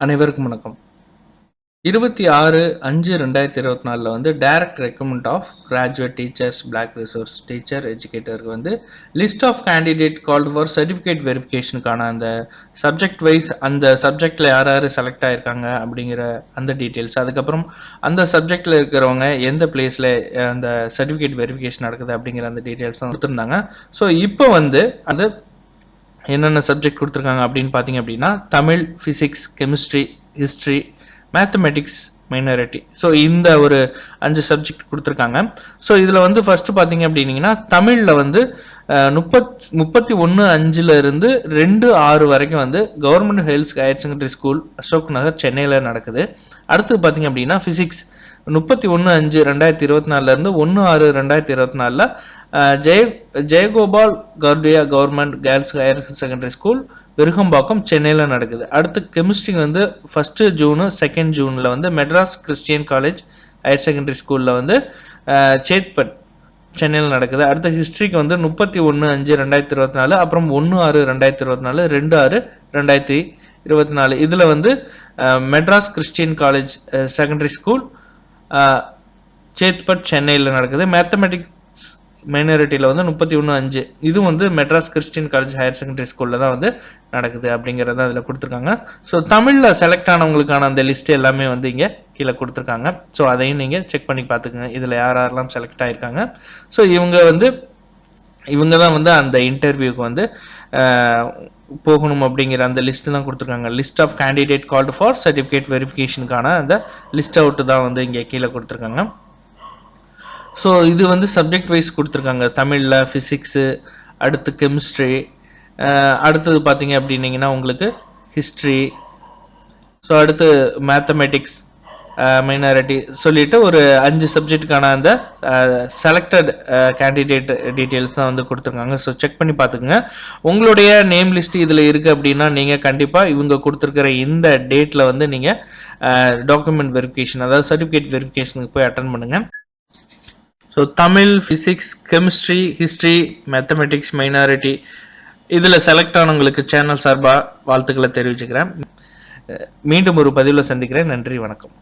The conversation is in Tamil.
அனைவருக்கும் வணக்கம். இருபத்தி ஆறு அஞ்சு ரெண்டாயிரத்தி இருபத்தி நாலில் வந்து direct recommend of graduate teachers block resource teacher எஜுகேட்டருக்கு வந்து list of candidate called for certificate வெரிஃபிகேஷனுக்கான அந்த சப்ஜெக்ட் வைஸ் அந்த சப்ஜெக்டில் யார் யார் செலக்ட் ஆயிருக்காங்க அப்படிங்கிற அந்த டீட்டெயில்ஸ் அதுக்கப்புறம் அந்த சப்ஜெக்டில் இருக்கிறவங்க எந்த பிளேஸில் அந்த சர்டிஃபிகேட் வெரிஃபிகேஷன் நடக்குது அப்படிங்கிற அந்த டீட்டெயில்ஸ் தான் கொடுத்துருந்தாங்க. ஸோ இப்போ வந்து அந்த என்னென்ன சப்ஜெக்ட் கொடுத்துருக்காங்க அப்படின்னு பார்த்தீங்க அப்படின்னா Tamil physics chemistry history mathematics minority so இந்த ஒரு அஞ்சு சப்ஜெக்ட் கொடுத்துருக்காங்க. ஸோ இதில் வந்து ஃபஸ்ட்டு பார்த்தீங்க அப்படின்னீங்கன்னா தமிழில் வந்து முப்பத் முப்பத்தி ஒன்று அஞ்சுல இருந்து ரெண்டு ஆறு வரைக்கும் வந்து government girls higher secondary school Ashok Nagar சென்னையில் நடக்குது. அடுத்து பார்த்தீங்க அப்படின்னா ஃபிசிக்ஸ் முப்பத்தி ஒன்று அஞ்சு ரெண்டாயிரத்தி இருபத்தி நாலுலேருந்து ஒன்று ஆறு ரெண்டாயிரத்தி இருபத்தி நாலில் Jaya Jayagopal Garodia government girls higher secondary school Virugambakkam சென்னையில் நடக்குது. அடுத்து கெமிஸ்ட்ரி வந்து ஃபஸ்ட்டு ஜூனு செகண்ட் ஜூனில் வந்து Madras Christian College higher secondary ஸ்கூலில் வந்து சேட்பட் சேத்பட் சென்னையில் நடக்குது. அடுத்த ஹிஸ்ட்ரிக்கு வந்து முப்பத்தி ஒன்று அஞ்சு ரெண்டாயிரத்தி இருபத்தி நாலு அப்புறம் ஒன்று ஆறு ரெண்டாயிரத்தி இருபத்தி நாலு ரெண்டு ஆறு ரெண்டாயிரத்தி இருபத்தி நாலு. இதில் வந்து Madras Christian College secondary school Chetpet சென்னையில் நடக்குது. மேத்தமெட்டிக்ஸ் மைனாரிட்டியில் வந்து முப்பத்தி ஒன்று அஞ்சு. இது வந்து Madras Christian College higher secondary ஸ்கூலில் தான் வந்து நடக்குது அப்படிங்கிறத அதில் கொடுத்துருக்காங்க. ஸோ தமிழில் செலக்ட் ஆனவங்களுக்கான அந்த லிஸ்ட் எல்லாமே வந்து இங்கே கீழே கொடுத்துருக்காங்க. ஸோ அதையும் நீங்கள் செக் பண்ணி பார்த்துக்குங்க. இதில் யார் யாரெல்லாம் செலக்ட் ஆயிருக்காங்க. ஸோ இவங்க வந்து இவங்க தான் வந்து அந்த இன்டர்வியூக்கு வந்து போகணும் அப்படிங்கிற அந்த லிஸ்ட் தான் கொடுத்துருக்காங்க. List of candidate called for certificate வெரிஃபிகேஷனுக்கான அந்த லிஸ்ட் அவுட்டு தான் வந்து இங்கே கீழே கொடுத்துருக்காங்க. ஸோ இது வந்து சப்ஜெக்ட் வைஸ் கொடுத்துருக்காங்க. தமிழில் ஃபிசிக்ஸு அடுத்து கெமிஸ்ட்ரி அடுத்தது பார்த்தீங்க அப்படின்னீங்கன்னா உங்களுக்கு ஹிஸ்ட்ரி ஸோ அடுத்து மேத்தமெட்டிக்ஸ் மைனாரிட்டி சொல்லிட்டு ஒரு அஞ்சு சப்ஜெக்ட்டுக்கான அந்த செலக்டட் கேண்டிடேட் டீட்டெயில்ஸ் தான் வந்து கொடுத்துருக்காங்க. ஸோ செக் பண்ணி பார்த்துக்குங்க. உங்களுடைய நேம் லிஸ்ட் இதில் இருக்குது அப்படின்னா நீங்கள் கண்டிப்பாக இவங்க கொடுத்துருக்கிற இந்த டேட்டில் வந்து நீங்கள் டாக்குமெண்ட் வெரிஃபிகேஷன் அதாவது சர்டிஃபிகேட் வெரிஃபிகேஷனுக்கு போய் அட்டன் பண்ணுங்கள் so Tamil physics chemistry history mathematics minority இதில் செலக்ட் ஆனவங்களுக்கு சேனல் சார்பாக வாழ்த்துக்களை தெரிவிச்சுக்கிறேன். மீண்டும் ஒரு பதிவில் சந்திக்கிறேன். நன்றி வணக்கம்.